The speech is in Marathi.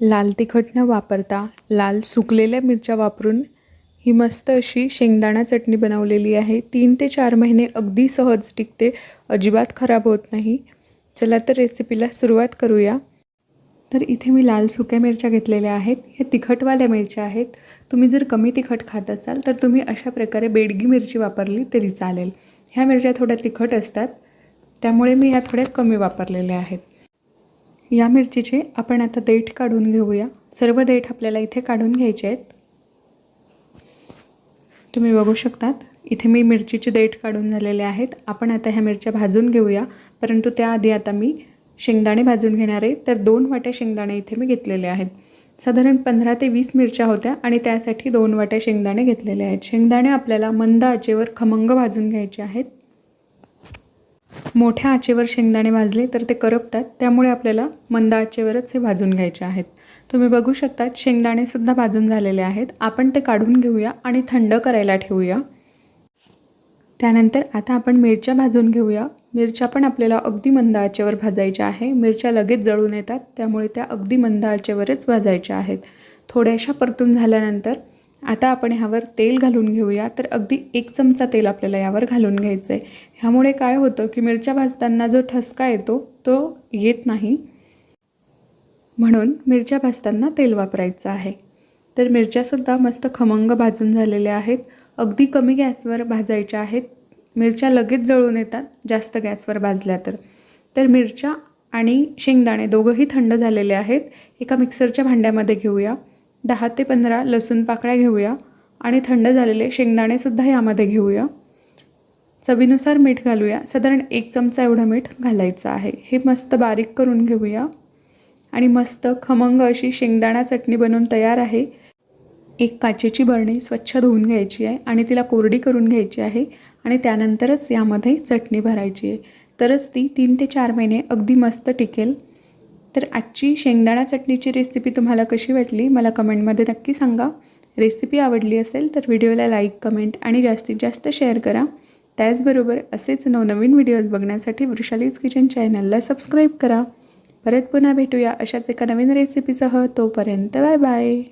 लाल तिखट न वापरता लाल सुकलेल्या मिरच्या वापरून ही मस्त अशी शेंगदाणा चटणी बनवलेली आहे. तीन ते चार महिने अगदी सहज टिकते. अजिबात खराब होत नाही. चला तर रेसिपीला सुरुवात करूया. तर इथे मी लाल सुक्या मिरच्या घेतलेल्या आहेत. ह्या तिखटवाल्या मिरच्या आहेत. तुम्ही जर कमी तिखट खात असाल तर तुम्ही अशा प्रकारे बेडगी मिरची वापरली तरी चालेल. ह्या मिरच्या थोड्या तिखट असतात. त्यामुळे मी ह्या थोड्या कमी वापरलेल्या आहेत. या मिरचीचे आपण आता देठ काढून घेऊया. सर्व देठ आपल्याला इथे काढून घ्यायचे आहेत. तुम्ही बघू शकतात इथे मी मिरचीचे देठ काढून झालेले आहेत. आपण आता ह्या मिरच्या भाजून घेऊया परंतु त्याआधी आता मी शेंगदाणे भाजून घेणार आहे. तर दोन वाट्या शेंगदाणे इथे मी घेतलेले आहेत. साधारण पंधरा ते वीस मिरच्या होत्या आणि त्यासाठी दोन वाट्या शेंगदाणे घेतलेले आहेत. शेंगदाणे आपल्याला मंद आचेवर खमंग भाजून घ्यायचे आहेत. मोठ्या आचेवर शेंगदाणे भाजले तर ते करपतात त्यामुळे आपल्याला मंद आचेवरच हे भाजून घ्यायचे आहेत. तुम्ही बघू शकतात शेंगदाणेसुद्धा भाजून झालेले आहेत. आपण ते काढून घेऊया आणि थंड करायला ठेवूया. त्यानंतर आता आपण मिरच्या भाजून घेऊया. मिरच्या पण आपल्याला अगदी मंद आचेवर भाजायच्या आहे. मिरच्या लगेच जळून येतात त्यामुळे त्या अगदी मंद आचेवरच भाजायच्या आहेत. थोड्याशा परतून झाल्यानंतर आता आपण ह्यावर तेल घालून घेऊया. तर अगदी एक चमचा तेल आपल्याला यावर घालून घ्यायचं आहे ह्यामुळे काय होतं की मिरच्या भाजताना जो ठसका येतो तो येत नाही. म्हणून मिरच्या भाजताना तेल वापरायचं आहे. तर मिरच्यासुद्धा मस्त खमंग भाजून झालेल्या आहेत. अगदी कमी गॅसवर भाजायच्या आहेत. मिरच्या लगेच जळून येतात जास्त गॅसवर भाजल्या तर. तर मिरच्या आणि शेंगदाणे दोघंही थंड झालेले आहेत. एका मिक्सरच्या भांड्यामध्ये घेऊया. दहा ते पंधरा लसूण पाकळ्या घेऊया आणि थंड झालेले शेंगदाणेसुद्धा यामध्ये घेऊया. चवीनुसार मीठ घालूया. साधारण एक चमचा एवढं मीठ घालायचं आहे. हे मस्त बारीक करून घेऊया. आणि मस्त खमंग अशी शेंगदाणा चटणी बनवून तयार आहे. एक काचेची बरणी स्वच्छ धुवून घ्यायची आहे आणि तिला कोरडी करून घ्यायची आहे आणि त्यानंतरच यामध्ये चटणी भरायची आहे. तरच ती तीन ते चार महिने अगदी मस्त टिकेल. तर आजची शेंगदाणा चटणीची रेसिपी तुम्हाला कशी वाटली मला कमेंटमध्ये नक्की सांगा. रेसिपी आवडली असेल तर व्हिडिओला लाईक कमेंट आणि जास्तीत जास्त शेअर करा. त्याचबरोबर असेच नवनवीन व्हिडिओज बघण्यासाठी वृषालीज किचन चॅनलला सबस्क्राईब करा. परत पुन्हा भेटूया अशाच एका नवीन रेसिपीसह तोपर्यंत बाय बाय